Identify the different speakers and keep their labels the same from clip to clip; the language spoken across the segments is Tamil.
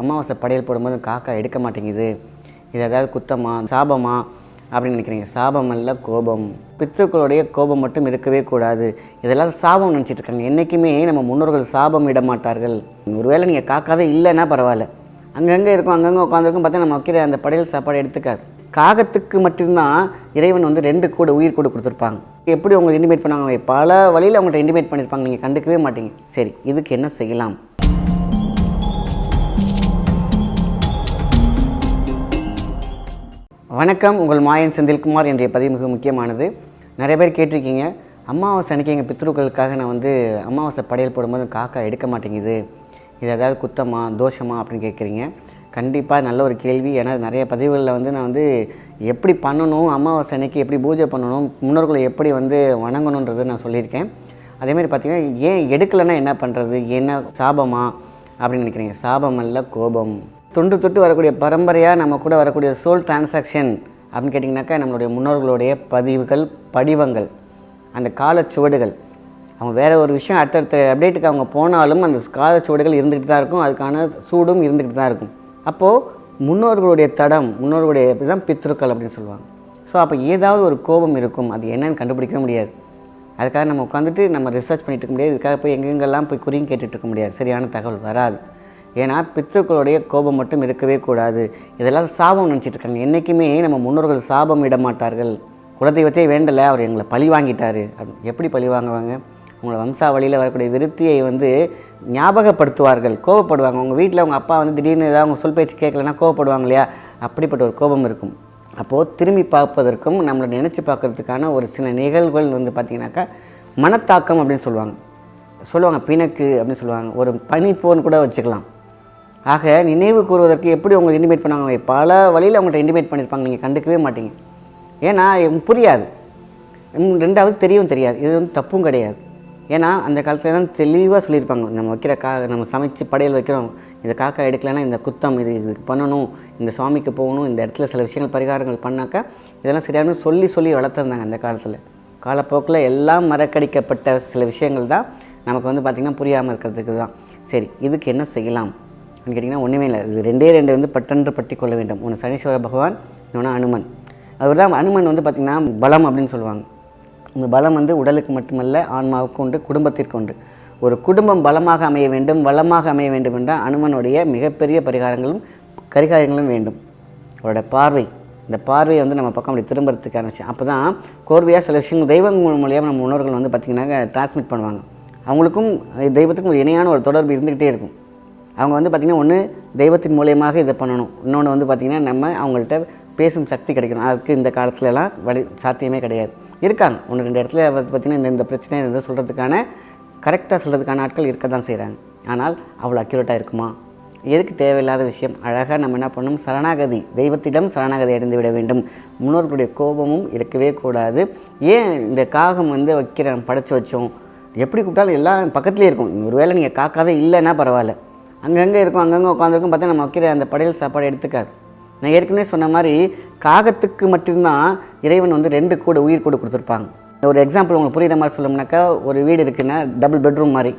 Speaker 1: அமாவாசை படையல் போடும்போது காக்கா எடுக்க மாட்டேங்குது. இது ஏதாவது குத்தமா சாபமா அப்படின்னு நினைக்கிறீங்க. சாபம் அல்ல கோபம். பித்ருக்களுடைய கோபம் மட்டும் இருக்கவே கூடாது. இதெல்லாம் சாபம் நினச்சிட்டு இருக்காங்க. என்றைக்குமே நம்ம முன்னோர்கள் சாபம் இட மாட்டார்கள். ஒருவேளை நீங்கள் காக்காவே இல்லைன்னா பரவாயில்ல. அங்கங்கே இருக்கும் அங்கங்கே உட்காந்துருக்கும் பார்த்தா நம்ம வைக்கிற அந்த படையல் சாப்பாடு எடுத்துக்காது. காகத்துக்கு மட்டும்தான் இறைவன் வந்து ரெண்டு கூட உயிர் கூட கொடுத்துருப்பாங்க. எப்படி உங்களுக்கு இன்டிமேட் பண்ணாங்க பல வழியில் அவங்கள்ட்ட இன்டிமேட் பண்ணியிருப்பாங்க நீங்கள் கண்டுக்கவே மாட்டீங்க. சரி இதுக்கு என்ன செய்யலாம்? வணக்கம். உங்கள் மாயன் செந்தில்குமார் என்ற பதிவு மிக முக்கியமானது. நிறைய பேர் கேட்டிருக்கீங்க. அமாவாசை அன்னைக்கு எங்கள் பித்ருக்களுக்காக நான் வந்து அமாவாசை படையல் போடும்போது காக்கா எடுக்க மாட்டேங்குது. இது ஏதாவது குத்தமா தோஷமா அப்படின்னு கேட்குறீங்க. கண்டிப்பாக நல்ல ஒரு கேள்வி. ஏன்னா நிறைய பதிவுகளில் வந்து நான் வந்து எப்படி பண்ணணும் அமாவாசை அன்னைக்கு எப்படி பூஜை பண்ணணும் முன்னோர்களை எப்படி வந்து வணங்கணுன்றதை நான் சொல்லியிருக்கேன். அதேமாதிரி பார்த்திங்கன்னா ஏன் எடுக்கலைன்னா என்ன பண்ணுறது என்ன சாபமா? அப்படின்னு நினைக்கிறீங்க. சாபம் அல்ல கோபம். தொன்று தொட்டு வரக்கூடிய பரம்பரையாக நம்ம கூட வரக்கூடிய சோல் டிரான்சாக்ஷன் அப்படின்னு கேட்டிங்கனாக்கா நம்மளுடைய முன்னோர்களுடைய பதிவுகள் படிவங்கள் அந்த காலச்சுவடுகள் அவங்க வேறு ஒரு விஷயம் அடுத்தடுத்த அப்டேட்டுக்கு அவங்க போனாலும் அந்த காலச்சுவடுகள் இருந்துக்கிட்டு தான் இருக்கும். அதுக்கான சூடும் இருந்துக்கிட்டு தான் இருக்கும். அப்போது முன்னோர்களுடைய தடம் முன்னோர்களுடைய தான் பித்ருக்கள் அப்படின்னு சொல்லுவாங்க. ஸோ அப்போ ஏதாவது ஒரு கோபம் இருக்கும். அது என்னன்னு கண்டுபிடிக்கவே முடியாது. அதுக்காக நம்ம உட்காந்துட்டு நம்ம ரிசர்ச் பண்ணிட்டு இருக்க முடியாது. இதுக்காக போய் எங்கெங்கெல்லாம் போய் குறியும் கேட்டுகிட்டு இருக்க முடியாது. சரியான தகவல் வராது. ஏன்னா பித்ருக்களுடைய கோபம் மட்டும் இருக்கவே கூடாது. இதெல்லாம் சாபம் நினச்சிட்டு இருக்காங்க என்றைக்குமே நம்ம முன்னோர்கள் சாபம் இட மாட்டார்கள். குலதெய்வத்தையே வேண்டலை அவர் எங்களை பழி வாங்கிட்டார். அப்படின்னு எப்படி பழி வாங்குவாங்க? உங்களை வம்சாவளியில் வரக்கூடிய விருத்தியை வந்து ஞாபகப்படுத்துவார்கள் கோபப்படுவாங்க. உங்கள் வீட்டில் உங்கள் அப்பா வந்து திடீர்னு ஏதாவது அவங்க சொல் பேச்சு கேட்கலன்னா கோபப்படுவாங்க இல்லையா? அப்படிப்பட்ட ஒரு கோபம் இருக்கும். அப்போது திரும்பி பார்ப்பதற்கும் நம்மளை நினச்சி பார்க்கறதுக்கான ஒரு சில நிகழ்வுகள் வந்து பார்த்திங்கனாக்கா மனத்தாக்கம் அப்படின்னு சொல்லுவாங்க. சொல்லுவாங்க பிணக்கு அப்படின்னு சொல்லுவாங்க. ஒரு பனி போன்னு கூட வச்சுக்கலாம். ஆக நினைவு கூறுவதற்கு எப்படி உங்களை இன்டிமேட் பண்ணாங்க பல வழியில் அவங்கள்ட்ட இன்டிமேட் பண்ணியிருப்பாங்க நீங்கள் கண்டுக்கவே மாட்டீங்க. ஏன்னா புரியாது. ரெண்டாவது தெரியவும் தெரியாது. இது வந்து தப்பும் கிடையாது. ஏன்னா அந்த காலத்துலலாம் தெளிவாக சொல்லியிருப்பாங்க. நம்ம வைக்கிற கா நம்ம சமைச்சு படையல் வைக்கிறோம். இந்த காக்கா எடுக்கலைன்னா இந்த குத்தம் இது இதுக்கு பண்ணணும். இந்த சுவாமிக்கு போகணும். இந்த இடத்துல சில விஷயங்கள் பரிகாரங்கள் பண்ணாக்கா இதெல்லாம் சரியான சொல்லி சொல்லி வளர்த்துருந்தாங்க அந்த காலத்தில். காலப்போக்கில் எல்லாம் மறக்கடிக்கப்பட்ட சில விஷயங்கள் தான் நமக்கு வந்து பார்த்திங்கன்னா புரியாமல் இருக்கிறதுக்கு தான். சரி இதுக்கு என்ன செய்யலாம்? கேட்டிங்கன்னா ஒன்றுமே இல்லை. இது ரெண்டே ரெண்டு வந்து பட்டன்று பட்டி கொள்ள வேண்டும். ஒன்று சனீஸ்வர பகவான் இன்னொன்று அனுமன். அவர் தான் அனுமன் வந்து பார்த்திங்கன்னா பலம் அப்படின்னு சொல்லுவாங்க. இந்த பலம் வந்து உடலுக்கு மட்டுமல்ல ஆன்மாவுக்கு உண்டு குடும்பத்திற்கு உண்டு. ஒரு குடும்பம் பலமாக அமைய வேண்டும் வளமாக அமைய வேண்டும் என்றால் அனுமனுடைய மிகப்பெரிய பரிகாரங்களும் கரிகாரங்களும் வேண்டும். அவரோட பார்வை. இந்த பார்வையை வந்து நம்ம பக்கம் அப்படி திரும்புறதுக்கான விஷயம். அப்போ தான் கோர்வையாக சில விஷயங்கள் தெய்வங்கள் மூலியமாக நம்ம முன்னோர்கள் வந்து பார்த்திங்கன்னா டிரான்ஸ்மிட் பண்ணுவாங்க. அவங்களுக்கும் தெய்வத்துக்கும் ஒரு இணையான ஒரு தொடர்பு இருந்துக்கிட்டே இருக்கும். அவங்க வந்து பார்த்திங்கன்னா ஒன்று தெய்வத்தின் மூலியமாக இதை பண்ணணும். இன்னொன்று வந்து பார்த்திங்கன்னா நம்ம அவங்கள்ட்ட பேசும் சக்தி கிடைக்கணும். அதுக்கு இந்த காலத்துலலாம் வழி சாத்தியமே கிடையாது. இருக்காங்க. ஒன்று ரெண்டு இடத்துல வந்து பார்த்திங்கன்னா இந்த இந்த பிரச்சனை இதை சொல்கிறதுக்கான கரெக்டாக சொல்கிறதுக்கான ஆட்கள் இருக்க தான் செய்கிறாங்க ஆனால் அவ்வளோ அக்யூரேட்டாக இருக்குமா? எதுக்கு தேவையில்லாத விஷயம்? அழகாக நம்ம என்ன பண்ணணும்? சரணாகதி தெய்வத்திடம் சரணாகதி அடைந்து விட வேண்டும். முன்னோர்களுடைய கோபமும் இருக்கவே கூடாது. ஏன் இந்த காகம் வந்து வைக்கிறேன் படைச்சி வச்சோம்? எப்படி கூப்பிட்டாலும் எல்லாம் பக்கத்துலேயே இருக்கும். ஒருவேளை நீங்கள் காக்காவே இல்லைன்னா பரவாயில்ல. அங்கங்கே இருக்கும் அங்கங்கே உட்காந்துருக்கும் பார்த்தா நம்ம வைக்கிற அந்த படையல் சாப்பாடு எடுத்துக்காது. நான் ஏற்கனவே சொன்ன மாதிரி காகத்துக்கு மட்டும்தான் இறைவன் வந்து ரெண்டு கூட உயிர் கூட கொடுத்துருப்பாங்க. ஒரு எக்ஸாம்பிள் உங்களுக்கு புரியுற மாதிரி சொல்லணும்னாக்கா ஒரு வீடு இருக்குன்னா டபுள் பெட்ரூம் மாதிரி.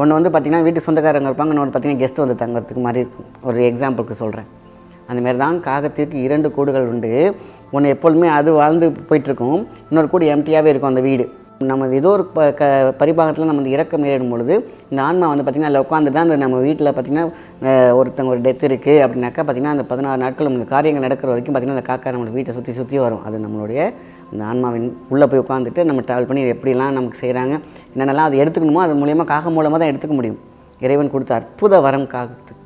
Speaker 1: ஒன்று வந்து பார்த்திங்கன்னா வீட்டு சொந்தக்காரங்க இருப்பாங்க இன்னொன்று பார்த்தீங்கன்னா கெஸ்ட் வந்து தங்குறதுக்கு மாதிரி இருக்கும். ஒரு எக்ஸாம்பிளுக்கு சொல்கிறேன் அந்தமாரி தான் காகத்திற்கு இரண்டு கூடுகள் உண்டு. ஒன்று எப்பொழுதுமே அது வாழ்ந்து போயிட்டுருக்கும் இன்னொரு கூடு எம்டியாகவே இருக்கும் அந்த வீடு. நம்ம ஏதோ ஒரு ப க பரிபாகத்தில் நம்ம வந்து இறக்கம் நேரிடும் பொழுது இந்த ஆன்மா வந்து பார்த்திங்கன்னா அதில் உட்காந்துட்டு அந்த நம்ம வீட்டில் பார்த்திங்கன்னா ஒருத்தங்க ஒரு டெத் இருக்குது அப்படின்னாக்கா பார்த்திங்கன்னா அந்த பதினாறு நாட்கள் நம்ம காரியங்கள் நடக்கிற வரைக்கும் பார்த்திங்கன்னா அந்த காக்கா நம்ம வீட்டை சுற்றி சுற்றி வரும். அது நம்மளுடைய அந்த ஆன்மாவின் உள்ளே போய் உட்காந்துட்டு நம்ம ட்ராவல் பண்ணி எப்படிலாம் நமக்கு செய்கிறாங்க என்னென்னலாம் அது எடுத்துக்கணுமோ அது மூலியமாக காகம் மூலமாக தான் எடுத்துக்க முடியும். இறைவன் கொடுத்த அற்புத வரம் காகத்துக்கு.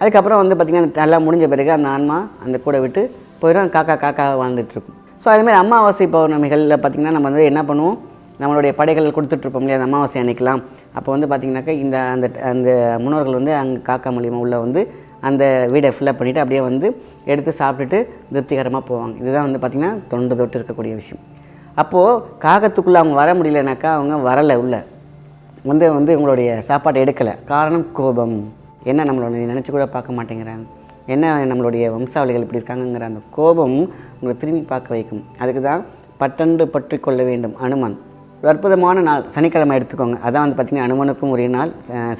Speaker 1: அதுக்கப்புறம் வந்து பார்த்திங்கன்னா நல்லா முடிஞ்ச பிறகு அந்த ஆன்மா அந்த கூட விட்டு போயிடும் காக்கா காக்கா வாழ்ந்துட்டுருக்கும் ஸோ அதுமாதிரி அமாவாசை பௌர்ணமிகளில் பார்த்திங்கன்னா நம்ம வந்து என்ன பண்ணுவோம்? நம்மளுடைய படைகள் கொடுத்துட்ருப்போம் இல்லையா அந்த அமாவாசை அன்னைக்கெல்லாம். அப்போ வந்து பார்த்திங்கனாக்கா இந்த அந்த அந்த முன்னோர்கள் வந்து அங்கே காக்கா மூலியமாக உள்ள வந்து அந்த வீடை ஃபில்லப் பண்ணிவிட்டு அப்படியே வந்து எடுத்து சாப்பிட்டுட்டு திருப்திகரமாக போவாங்க. இதுதான் வந்து பார்த்திங்கன்னா தொண்டு தொட்டு இருக்கக்கூடிய விஷயம். அப்போது காகத்துக்குள்ளே அவங்க வர முடியலனாக்கா அவங்க வரலை உள்ள. வந்து வந்து உங்களுடைய சாப்பாட்டை எடுக்கலை. காரணம் கோபம். என்ன நம்மளோட நினச்சி கூட பார்க்க மாட்டேங்கிறாங்க. என்ன நம்மளுடைய வம்சாவளிகள் இப்படி இருக்காங்கங்கிற அந்த கோபம் உங்களை திரும்பி பார்க்க வைக்கும். அதுக்கு தான் பட்டண்டு பற்றி கொள்ள வேண்டும். அனுமன். ஒரு அற்புதமான நாள். சனிக்கிழமை எடுத்துக்கோங்க. அதான் வந்து பார்த்திங்கன்னா அனுமனுக்கும் உரிய நாள்.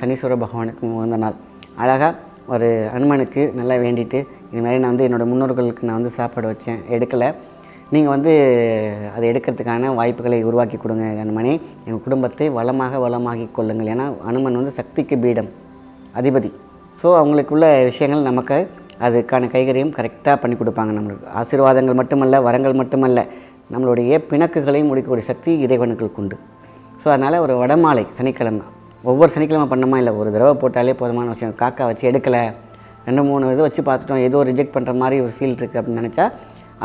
Speaker 1: சனீஸ்வர பகவானுக்கும் உகந்த நாள். அழகாக ஒரு அனுமனுக்கு நல்லா வேண்டிட்டு இது மாதிரி நான் வந்து என்னோடய முன்னோர்களுக்கு நான் வந்து சாப்பாடு வச்சேன். எடுக்கலை. நீங்கள் வந்து அதை எடுக்கிறதுக்கான வாய்ப்புகளை உருவாக்கி கொடுங்க அனுமனே. எங்கள் குடும்பத்தை வளமாக வளமாகி கொள்ளுங்கள். ஏன்னா அனுமன் வந்து சக்திக்கு பீடம் அதிபதி. ஸோ அவங்களுக்குள்ள விஷயங்கள் நமக்கு அதுக்கான கைகரியம் கரெக்டாக பண்ணி கொடுப்பாங்க. நம்மளுக்கு ஆசீர்வாதங்கள் மட்டுமல்ல வரங்கள் மட்டுமல்ல. நம்மளுடைய பிணக்குகளையும் முடிக்கக்கூடிய சக்தி இறைவனுக்கு உண்டு. ஸோ அதனால் ஒரு வடமாலை சனிக்கிழமை. ஒவ்வொரு சனிக்கிழமை பண்ணோமா? இல்லை ஒரு தடவை போட்டாலே போதுமான விஷயம். காக்கா வச்சு எடுக்கலை. ரெண்டு மூணு இது வச்சு பார்த்துட்டோம். ஏதோ ரிஜெக்ட் பண்ணுற மாதிரி ஒரு ஃபீல் இருக்குது அப்படின்னு நினச்சா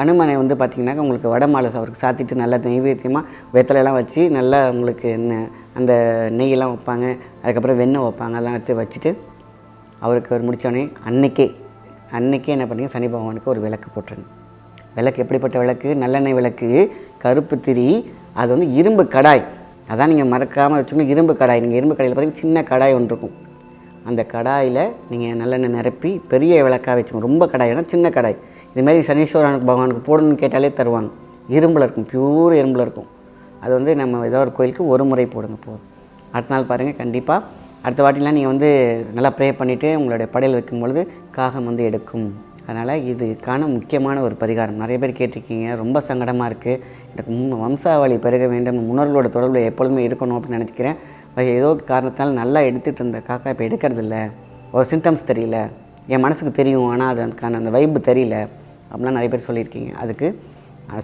Speaker 1: அனுமனை வந்து பார்த்திங்கனாக்கா உங்களுக்கு வடமாலை அவருக்கு சாத்திட்டு நல்லா நெய்வேத்தியமாக வெத்தலையெல்லாம் வச்சு நல்லா உங்களுக்கு என்ன அந்த நெய்யெல்லாம் வைப்பாங்க. அதுக்கப்புறம் வெண்ணெய் வைப்பாங்க. அதெல்லாம் எடுத்து வச்சுட்டு அவருக்கு அவர் முடித்தோடனே அன்னைக்கே அன்னைக்கே என்ன பண்ணீங்க? சனி பகவானுக்கு ஒரு விளக்கு போட்டுருங்க. விளக்கு எப்படிப்பட்ட விளக்கு? நல்லெண்ணெய் விளக்கு கருப்பு திரி அது வந்து இரும்பு கடாய். அதான் நீங்கள் மறக்காமல் வச்சுக்கணும் இரும்பு கடாய். நீங்கள் இரும்பு கடையில் பார்த்தீங்கன்னா சின்ன கடாய் ஒன்று இருக்கும். அந்த கடாயில் நீங்கள் நல்லெண்ணெய் நிரப்பி பெரிய விளக்காக வச்சுக்கணும். ரொம்ப கடாய்னா சின்ன கடாய். இதுமாரி சனீஸ்வரனுக்கு பகவானுக்கு போடணும்னு கேட்டாலே தருவாங்க. இரும்பில் இருக்கும் பியூர் இரும்பில் இருக்கும். அது வந்து நம்ம ஏதோ ஒரு கோயிலுக்கு ஒரு முறை போடுங்க போதும். அடுத்த நாள் பாருங்கள் கண்டிப்பாக அடுத்த வாட்டிலாம் நீங்கள் வந்து நல்லா ப்ரே பண்ணிவிட்டு உங்களுடைய படையல் வைக்கும் பொழுது காகம் வந்து எடுக்கும். அதனால் இதுக்கான முக்கியமான ஒரு பரிகாரம். நிறைய பேர் கேட்டிருக்கீங்க. ரொம்ப சங்கடமாக இருக்குது எனக்கு முன் வம்சாவளி பெருக வேண்டும். முன்னோர்களோட தொடர்பில் எப்பொழுதுமே இருக்கணும் அப்படின்னு நினச்சிக்கிறேன். ஏதோ காரணத்தினால நல்லா எடுத்துகிட்டு இருந்த காக்கா இப்போ எடுக்கிறதில்ல ஒரு சிம்டம்ஸ் தெரியல. என் மனசுக்கு தெரியும். ஆனால் அது அதுக்கான அந்த வைப்பு தெரியல. அப்படிலாம் நிறைய பேர் சொல்லியிருக்கீங்க. அதுக்கு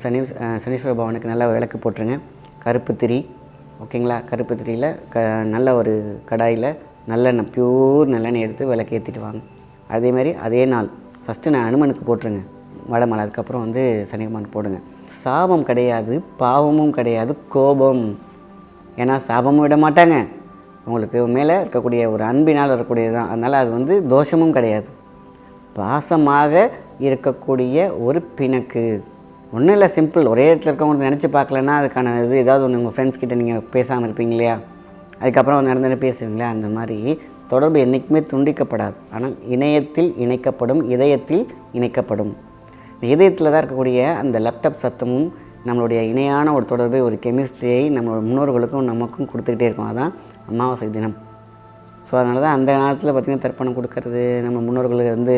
Speaker 1: சனி சனீஸ்வர பவனுக்கு நல்லா விளக்கு போட்டுருங்க. கருப்பு திரி. ஓகேங்களா? கருப்பு திரியில் க நல்ல ஒரு கடாயில் நல்லெண்ணெய் பியூர் நல்லெண்ணெய் எடுத்து விளக்கு ஏற்றிட்டு வாங்க. அதே மாதிரி அதே நாள் ஃபஸ்ட்டு நான் அனுமனுக்கு போட்டுருங்க. வடமலை அதுக்கப்புறம் வந்து சனிகமானுக்கு போடுங்க. சாபம் கிடையாது பாவமும் கிடையாது கோபம். ஏன்னா சாபமும் விட மாட்டாங்க. உங்களுக்கு மேலே இருக்கக்கூடிய ஒரு அன்பினால் இருக்கக்கூடியது தான். அதனால் அது வந்து தோஷமும் கிடையாது. பாசமாக இருக்கக்கூடிய ஒரு பிணக்கு. ஒன்றும் இல்லை சிம்பிள் ஒரே இடத்துல இருக்கவங்க நினச்சி பார்க்கலன்னா அதுக்கான இது ஏதாவது ஒன்று உங்கள் ஃப்ரெண்ட்ஸ் கிட்டே நீங்கள் பேசாமல் இருப்பீங்க இல்லையா? அதுக்கப்புறம் வந்து நடந்து பேசுவீங்களா? அந்த மாதிரி தொடர்பு என்றைக்குமே துண்டிக்கப்படாது. ஆனால் இணையத்தில் இணைக்கப்படும் இதயத்தில் இணைக்கப்படும். இந்த இதயத்தில் தான் இருக்கக்கூடிய அந்த லேப்டாப் சத்தமும் நம்மளுடைய இணையான ஒரு தொடர்பை ஒரு கெமிஸ்ட்ரியை நம்மளோட முன்னோர்களுக்கும் நமக்கும் கொடுத்துக்கிட்டே இருக்கும். அதுதான் அமாவாசை தினம். ஸோ அதனால தான் அந்த காலத்தில் பார்த்திங்கன்னா தர்ப்பணம் கொடுக்கறது நம்ம முன்னோர்களை வந்து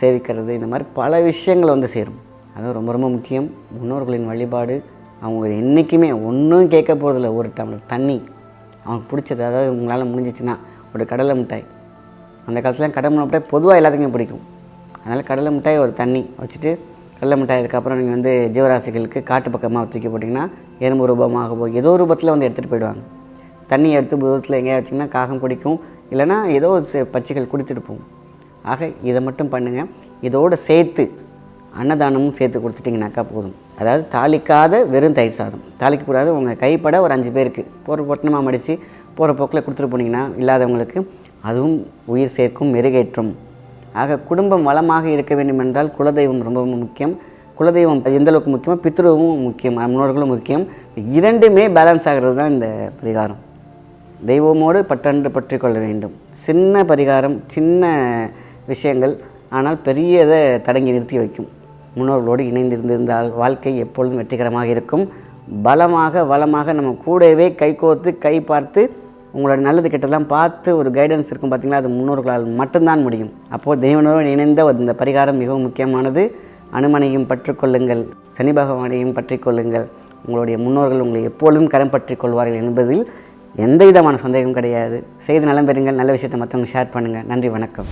Speaker 1: சேவிக்கிறது இந்த மாதிரி பல விஷயங்கள் வந்து சேரும். அதுவும் ரொம்ப ரொம்ப முக்கியம். முன்னோர்களின் வழிபாடு அவங்க என்றைக்குமே ஒன்றும் கேட்க போகிறதில்ல ஒரு டம்ளர் தண்ணி. அவங்களுக்கு பிடிச்சது அதாவது உங்களால் முடிஞ்சிச்சுன்னா ஒரு கடலை மிட்டாய். அந்த காலத்தில் கடலை மிட்டாய் பொதுவாக எல்லாத்துக்கும் பிடிக்கும். அதனால் கடலை மிட்டாய் ஒரு தண்ணி வச்சுட்டு கடலை மிட்டாய் அதுக்கப்புறம் நீங்கள் வந்து ஜீவராசிகளுக்கு காட்டு பக்கமாக தூக்கி போட்டிங்கன்னா எறும்பு ரூபமாகவோ ஏதோ ரூபத்தில் வந்து எடுத்துகிட்டு போயிடுவாங்க. தண்ணி எடுத்து தூரத்தில் எங்கேயா வச்சிங்கன்னா காகம் குடிக்கும் இல்லைன்னா ஏதோ ஒரு சே- பட்சிகள் போகும். ஆக இதை மட்டும் பண்ணுங்கள் இதோடு சேர்த்து அன்னதானமும் சேர்த்து கொடுத்துட்டிங்கனாக்கா போதும். அதாவது தாளிக்காத வெறும் தயிர் சாதம். தாளிக்கக்கூடாது. உங்கள் கைப்பட ஒரு அஞ்சு பேருக்கு. போகிற பொட்டணமாக மடித்து போகிற போக்கில் கொடுத்துட்டு போனீங்கன்னா இல்லாதவங்களுக்கு அதுவும் உயிர் சேர்க்கும் மெருகேற்றும். ஆக குடும்பம் வளமாக இருக்க வேண்டும் என்றால் குலதெய்வம் ரொம்ப முக்கியம். குலதெய்வம் எந்த அளவுக்கு முக்கியமோ பித்ருவும் முக்கியம் முன்னோர்களும் முக்கியம். இரண்டுமே பேலன்ஸ் ஆகிறது தான் இந்த பரிகாரம். தெய்வமோடு பற்றன்று பற்றி கொள்ள வேண்டும். சின்ன பரிகாரம் சின்ன விஷயங்கள் ஆனால் பெரியதை தடங்கி நிறுத்தி வைக்கும். முன்னோர்களோடு இணைந்திருந்திருந்தால் வாழ்க்கை எப்பொழுதும் வெற்றிகரமாக இருக்கும். பலமாக வளமாக நம்ம கூடவே கைகோர்த்து கை பார்த்து உங்களோட நல்லது கெட்டதெல்லாம் பார்த்து ஒரு கைடன்ஸ் இருக்கும் பார்த்தீங்களா? அது முன்னோர்களால் மட்டும்தான் முடியும். அப்போது தெய்வனோடு இணைந்த இந்த பரிகாரம் மிகவும் முக்கியமானது. அனுமனையும் பற்றிக்கொள்ளுங்கள் சனி பகவானையும் பற்றிக்கொள்ளுங்கள். உங்களுடைய முன்னோர்கள் உங்களை எப்பொழுதும் கரம் பற்றி கொள்வார்கள் என்பதில் எந்த விதமான சந்தேகம் கிடையாது. செய்து நலம் பெறுங்கள். நல்ல விஷயத்தை மற்றவங்க ஷேர் பண்ணுங்கள் நன்றி வணக்கம்.